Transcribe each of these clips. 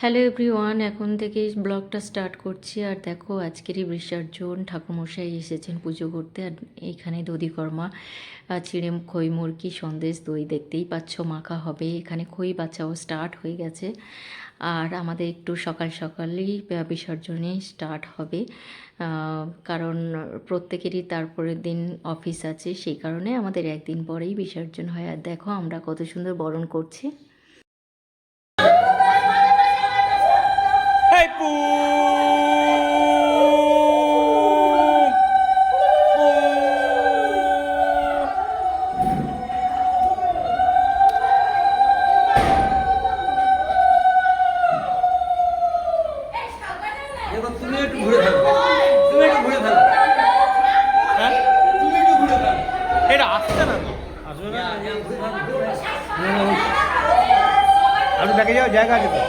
Hello everyone এখন থেকে ব্লগটা স্টার্ট করছি। আর দেখো, আজকেরই বিসর্জন, ঠাকুরমশাই এসেছেন পুজো করতে। আর এখানে দধিকর্মা চিড়ে খই মুরগি, সন্দেশ, দই দেখতেই পাচ্ছ, মাখা হবে। এখানে খই বাচ্চাও স্টার্ট হয়ে গেছে। আর আমাদের একটু সকাল সকালেই বিসর্জনে স্টার্ট হবে। কারণ প্রত্যেকেরই তারপরের দিন অফিস আছে, সেই কারণে আমাদের একদিন পরেই বিসর্জন হয়। আর দেখো, আমরা কত সুন্দর বরণ করছি। এবার তুমি একটু ঘুরে থাকো তুমি একটু ঘুরে থাকো হ্যাঁ? তুমি একটু ঘুরে থাকো এটা আসছে না তো? আসবে না আপনি ব্যাগে যাওয়ার জায়গা আছে তো?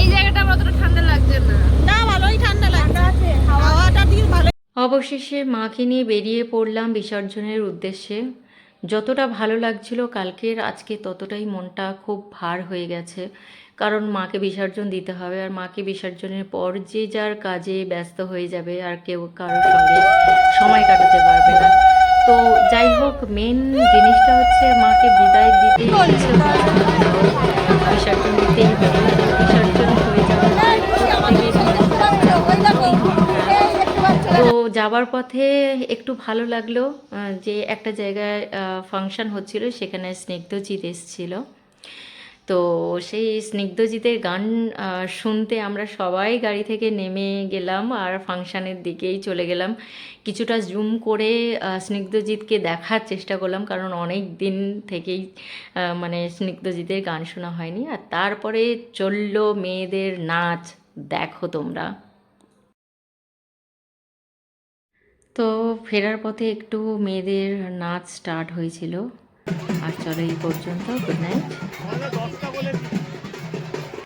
এই জায়গাটা আমার অতটা ঠান্ডা লাগছে না। না ভালোই ঠান্ডা লাগছে। হাওয়াটা দিয়ে ভালো অবশেষে মাকে নিয়ে বেরিয়ে পড়লাম বিসর্জনের উদ্দেশ্যে। যতটা ভালো লাগছিল কালকের আজকে ততটাই মনটা খুব ভার হয়ে গেছে। কারণ মাকে বিসর্জন দিতে হবে আর মাকে বিসর্জনের পর যে যার কাজে ব্যস্ত হয়ে যাবে আর কেউ কারোর সঙ্গে সময় কাটাতে পারবে না। তো যাই হোক মেন জিনিসটা হচ্ছে মাকে বিদায় দিতে বিসর্জন দিতেই হবে। বিসর্জন হয়ে যাওয়ার তো যাবার পথে একটু ভালো লাগল যে একটা জায়গায় ফাংশন হচ্ছিল, সেখানে স্নিগ্ধজিৎ এসেছিল। তো সেই স্নিগ্ধজিতের গান শুনতে আমরা সবাই গাড়ি থেকে নেমে গেলাম আর ফাংশানের দিকেই চলে গেলাম। কিছুটা জুম করে স্নিগ্ধজিৎকে দেখার চেষ্টা করলাম কারণ অনেক দিন থেকেই মানে স্নিগ্ধজিতের গান শোনা হয়নি। আর তারপরে চলল মেয়েদের নাচ, দেখো তোমরা। তো ফেরার পথে একটু মেয়েদের নাচ স্টার্ট হয়েছিল। আর চলো এই পর্যন্ত গুড নাইট